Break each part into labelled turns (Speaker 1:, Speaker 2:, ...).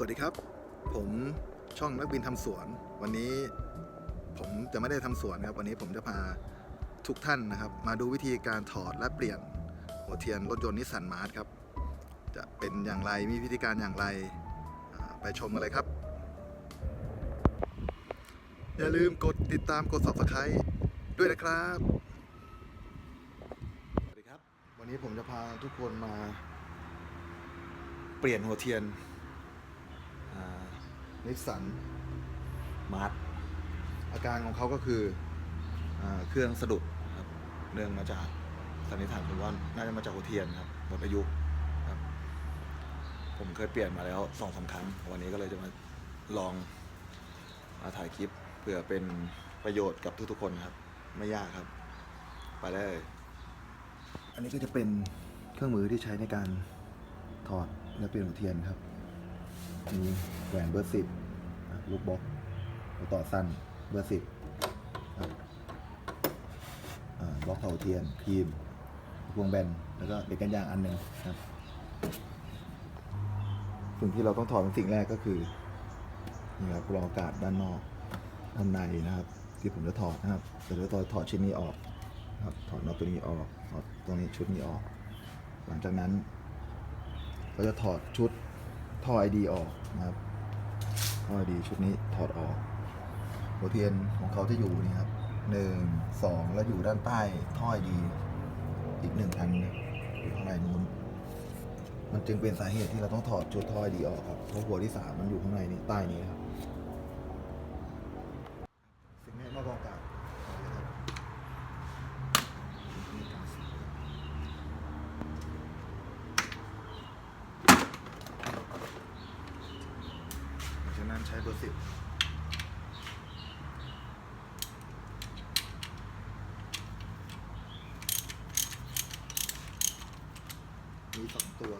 Speaker 1: สวัสดีครับ ผมช่องนักบินทำสวน วันนี้ผมจะไม่ได้ทำสวนครับ วันนี้ผมจะพาทุกท่านนะครับ มาดูวิธีการถอดและเปลี่ยนหัวเทียนรถยนต์นิสสันมาร์ทครับ จะเป็นอย่างไรมีวิธีการอย่างไรไปชมกันเลยครับ อย่าลืมกดติดตามกด subscribe ด้วยนะครับสวัสดีครับ วันนี้ผมจะพาทุกคนมาเปลี่ยนหัวเทียน นิสสันมาร์ทอาการของเขาก็คืออเครื่องสะดุดครับเนื่องมาจากสันนิษฐานผมว่าน่าจะมาจากหัวเทียนครับหมดอายุครับผมเคยเปลี่ยนมาแล้วสองสาครั้ง วันนี้ก็เลยจะมาลองมาถ่ายคลิปเพื่อเป็นประโยชน์กับทุกๆคนครับ ไม่ยากครับ ไปได้เลย อันนี้ก็จะเป็นเครื่องมือที่ใช้ในการถอดและเปลี่ยนหัวเทียนครับ มีแหวนเบอร์สิบลูกบล็อกหัวต่อสั้นเบอร์สิบบล็อกเข่าเทียนครีมพวงแบน แล้วก็เด็กกันยางอันหนึ่งครับสิ่งที่เราต้องถอดเป็นสิ่งแรกก็คือนี่ครับกรองอากาศด้านนอกด้านในนะครับ ที่ผมจะถอดนะครับเดี๋ยวเราถอดชิ้นนี้ออกนะครับถอดน็อตตัวนี้ออกถอดตรงนี้ชุดนี้ออก หลังจากนั้น เราจะถอดชุด ท่อไอดีออกนะครับท่อไอดีชุดนี้ถอดออก หัวเทียนของเขาจะอยู่นี่ครับหนึ่งสองแล้วอยู่ด้านใต้ท่อไอดีอีกหนึ่งอันนะอยู่ข้างในนู้นมันจึงเป็นสาเหตุที่เราต้องถอดชุดท่อไอดีออกครับเพราะหัวที่สามมันอยู่ข้างในนี้ใต้นี้ครับสิ่งนี้นอกกองอากาศนะครับห ลังจากนั้นใช้เบอร์สิบ มีสองตัว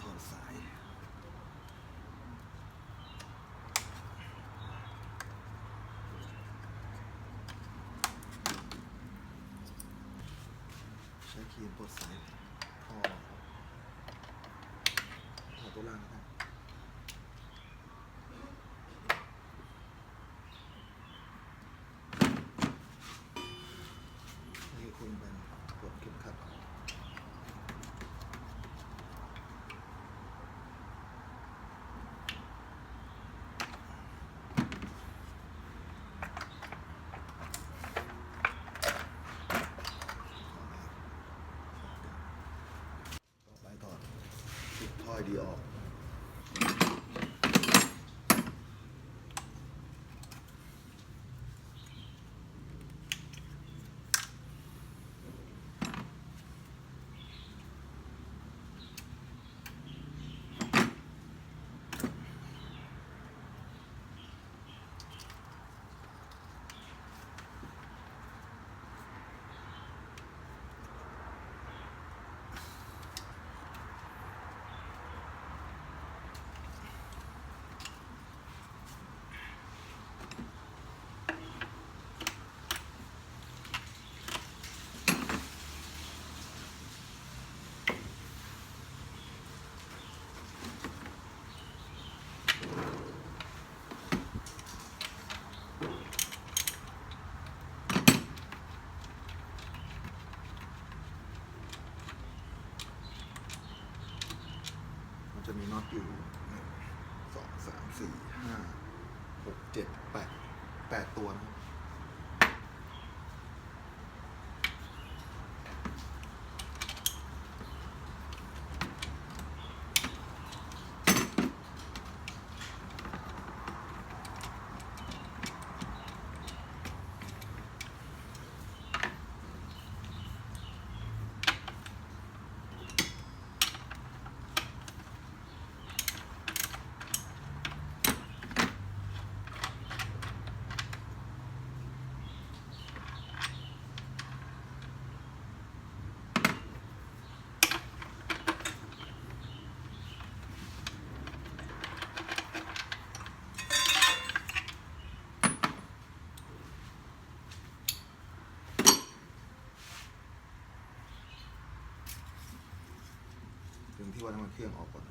Speaker 1: ถอดสาย ใช้ครีมปลดสายท่อครับ ถอดตัวล่างนะครับนี่คุณเป็นกดเข็มขัดต่อไปถอด ชุ น็อตอยู่หนึ่งสองสามสี่ห้าหกเจ็ดแปดแปดตัวนะครับ ที่ว่าน้ำมันเครื่องออกก่อน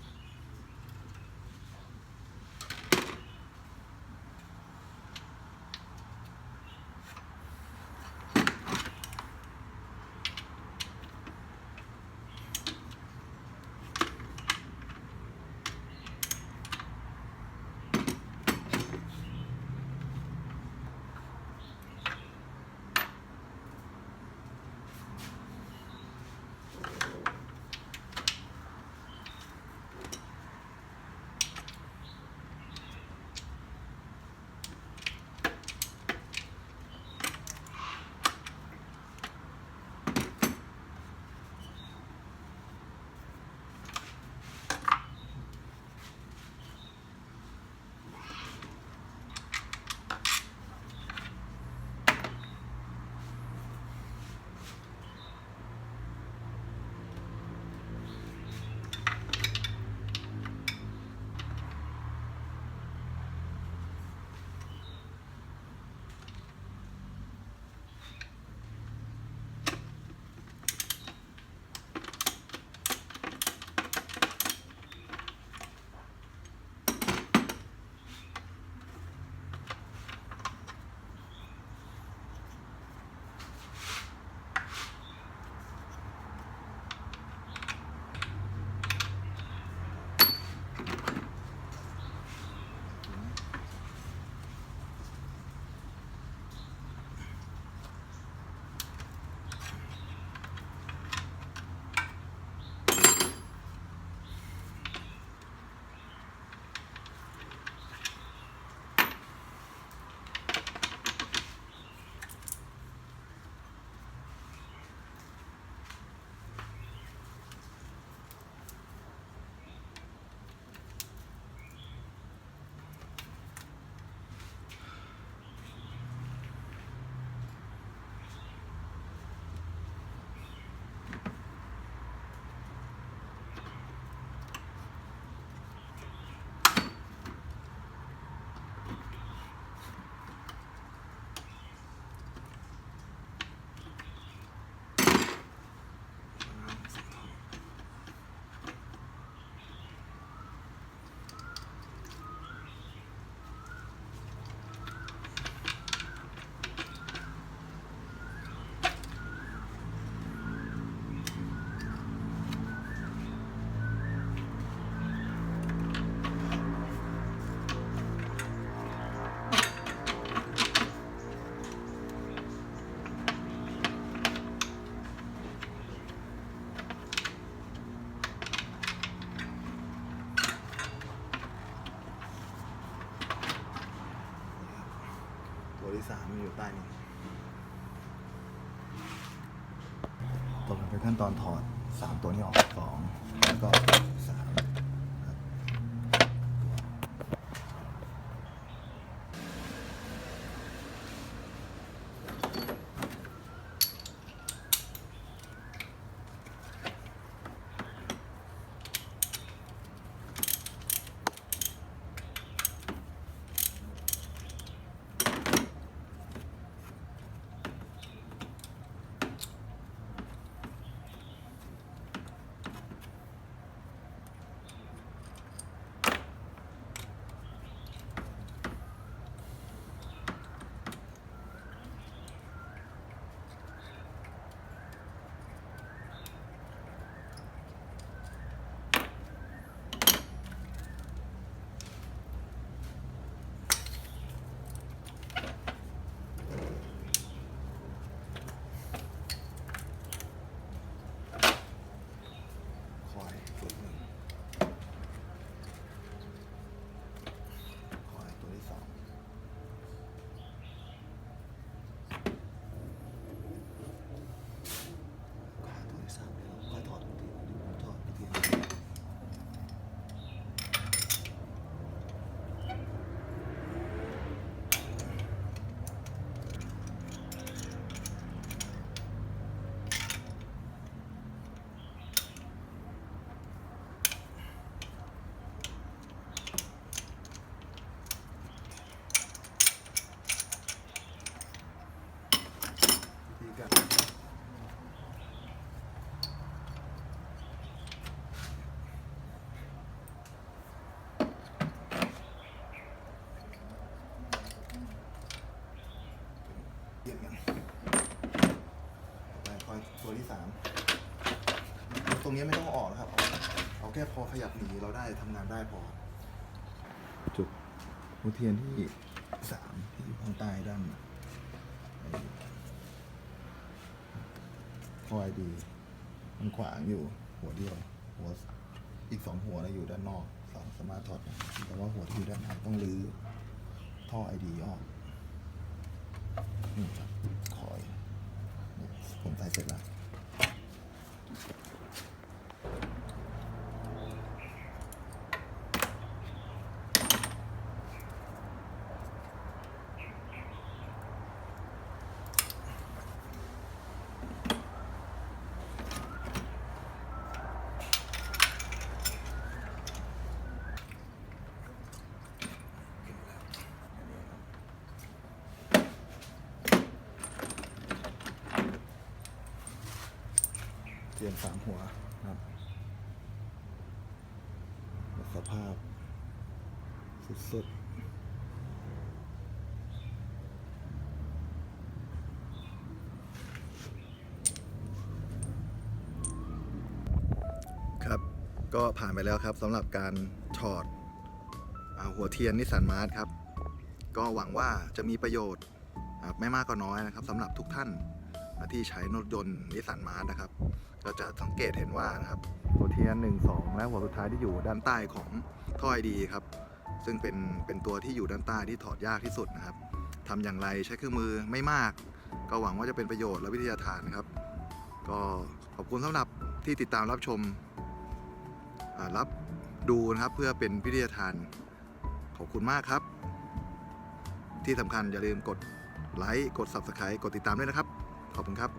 Speaker 1: มันอยู่ใต้นี้ต่อไปเป็นขั้นตอนถอดสามตัวนี้ออกสองแล้วก็สาม แค่พอขยับหนีเราได้ทำงานได้พอ จุดหัวเทียนที่สามที่อยู่ข้างใต้ด้านคอยดี มันขวางอยู่หัวเดียว หัวอีกสองหัวนะอยู่ด้านนอกสามสามารถถอดแต่ว่าหัวที่อยู่ด้านในต้องรื้อท่อไอดีออกนี่ครับคอยนี่ผมใส่เสร็จแล้ว เตรี ยมสามหัวนะครับสภาพ สุดๆ ครับ ก็ผ่านไปแล้วครับสำหรับการถอดอหัวเทียนนิสสันมาร์ครับ ก็หวังว่าจะมีประโยชน์ไม่มากก็น้อยนะครับสำหรับทุกท่านที่ใช้รถยนต์นิสสันมาร์นะครับ ก็จะสังเกตเห็นว่านะครับหัวเทียน1 2 และหัวสุดท้ายที่อยู่ด้านใต้ของท่อไอดีครับ ซึ่งเป็นเป็นตัวที่อยู่ด้านใต้ที่ถอดยากที่สุดนะครับทำอย่างไรใช้เครื่องมือไม่มาก ก็หวังว่าจะเป็นประโยชน์และวิทยาทานครับ ก็ขอบคุณสำหรับที่ติดตามรับชมรับดูนะครับเพื่อเป็นวิทยาทานขอบคุณมากครับ ที่สำคัญอย่าลืมกดไลค์กด Subscribe กดติดตามด้วยนะครับ ขอบคุณครับ